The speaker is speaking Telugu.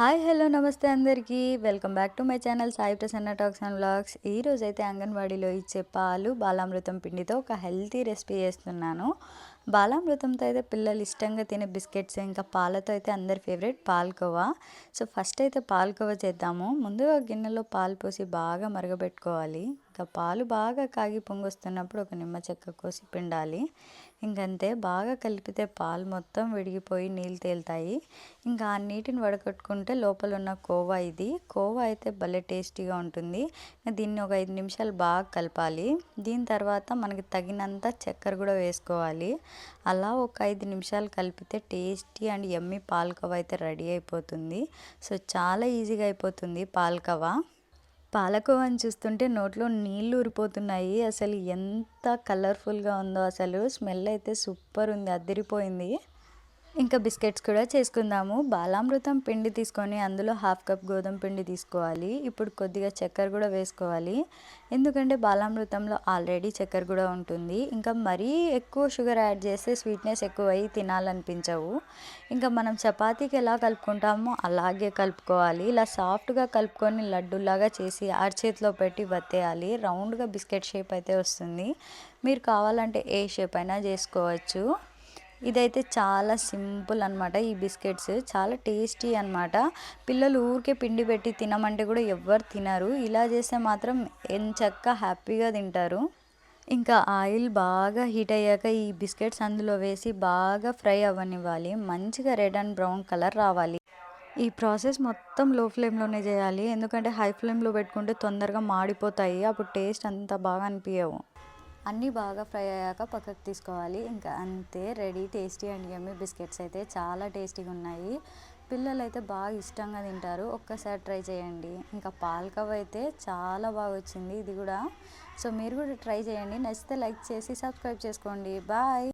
హాయ్ హలో నమస్తే అందరికీ. Welcome back to my channel Sai Prasanna talks and vlogs ఈరోజు అయితే అంగన్వాడీలో ఇచ్చే పాలు బాలామృతం పిండితో ఒక హెల్తీ రెసిపీ చేస్తున్నాను. బాలామృతంతో అయితే పిల్లలు ఇష్టంగా తినే బిస్కెట్స్ ఇంకా పాలతో అయితే అందరి ఫేవరెట్ పాల్కోవా. సో ఫస్ట్ అయితే పాల్కోవా చేద్దాము. ముందుగా గిన్నెలో పాలు పోసి బాగా మరగబెట్టుకోవాలి. ఇంకా పాలు బాగా కాగి పొంగొస్తున్నప్పుడు ఒక నిమ్మ చెక్క కోసి పిండాలి. ఇంకంతే బాగా కలిపితే పాలు మొత్తం విడిగిపోయి నీళ్ళు తేలుతాయి. ఇంకా ఆ నీటిని వడకట్టుకుంటే లోపల ఉన్న కోవా ఇది. కోవా అయితే భలే టేస్టీగా ఉంటుంది. దీన్ని ఒక ఐదు నిమిషాలు బాగా కలపాలి. దీని తర్వాత మనకి తగినంత చక్కెర కూడా వేసుకోవాలి. అలా ఒక ఐదు నిమిషాలు కలిపితే టేస్టీ అండ్ ఎమ్మి పాలకోవా అయితే రెడీ అయిపోతుంది. సో చాలా ఈజీగా అయిపోతుంది పాలకోవా. పాలకోవాని చూస్తుంటే నోట్లో నీళ్ళు ఊరిపోతున్నాయి. అసలు ఎంత కలర్ఫుల్గా ఉందో అసలు స్మెల్ అయితే సూపర్ ఉంది అదిరిపోయింది. ఇంకా బిస్కెట్స్ కూడా చేసుకుందాము. బాలామృతం పిండి తీసుకొని అందులో హాఫ్ కప్ గోధుమ పిండి తీసుకోవాలి. ఇప్పుడు కొద్దిగా చక్కెర కూడా వేసుకోవాలి. ఎందుకంటే బాలామృతంలో ఆల్రెడీ చక్కెర కూడా ఉంటుంది. ఇంకా మరీ ఎక్కువ షుగర్ యాడ్ చేస్తే స్వీట్నెస్ ఎక్కువ అయ్యి తినాలనిపించవు. ఇంకా మనం చపాతీకి ఎలా కలుపుకుంటామో అలాగే కలుపుకోవాలి. ఇలా సాఫ్ట్గా కలుపుకొని లడ్డూలాగా చేసి అరచేతిలో పెట్టి వత్తేయాలి. రౌండ్గా బిస్కెట్ షేప్ అయితే వస్తుంది. మీరు కావాలంటే ఏ షేప్ అయినా చేసుకోవచ్చు. ఇదైతే చాలా సింపుల్ అనమాట ఈ బిస్కెట్స్. చాలా టేస్టీ అనమాట పిల్లలు ఊరికే పిండి పెట్టి తినమంటే కూడా ఎవ్వరు తినరు. ఇలా చేస్తే మాత్రం ఎంచక్క హ్యాపీగా తింటారు. ఇంకా ఆయిల్ బాగా హీట్ అయ్యాక ఈ బిస్కెట్స్ అందులో వేసి బాగా ఫ్రై అవ్వనివ్వాలి. మంచిగా రెడ్ అండ్ బ్రౌన్ కలర్ రావాలి. ఈ ప్రాసెస్ మొత్తం లో ఫ్లేమ్లోనే చేయాలి. ఎందుకంటే హై ఫ్లేమ్లో పెట్టుకుంటే తొందరగా మాడిపోతాయి. అప్పుడు టేస్ట్ అంత బాగా అనిపించవు. అన్నీ బాగా ఫ్రై అయ్యాక పక్కకు తీసుకోవాలి. ఇంకా అంతే ready tasty and yummy biscuits అయితే చాలా టేస్టీగా ఉన్నాయి. పిల్లలు అయితే బాగా ఇష్టంగా తింటారు. ఒక్కసారి ట్రై చేయండి. ఇంకా పాల్కవ్ అయితే చాలా బాగా వచ్చింది. ఇది కూడా. సో మీరు కూడా ట్రై చేయండి. నచ్చితే లైక్ చేసి సబ్స్క్రైబ్ చేసుకోండి. బాయ్!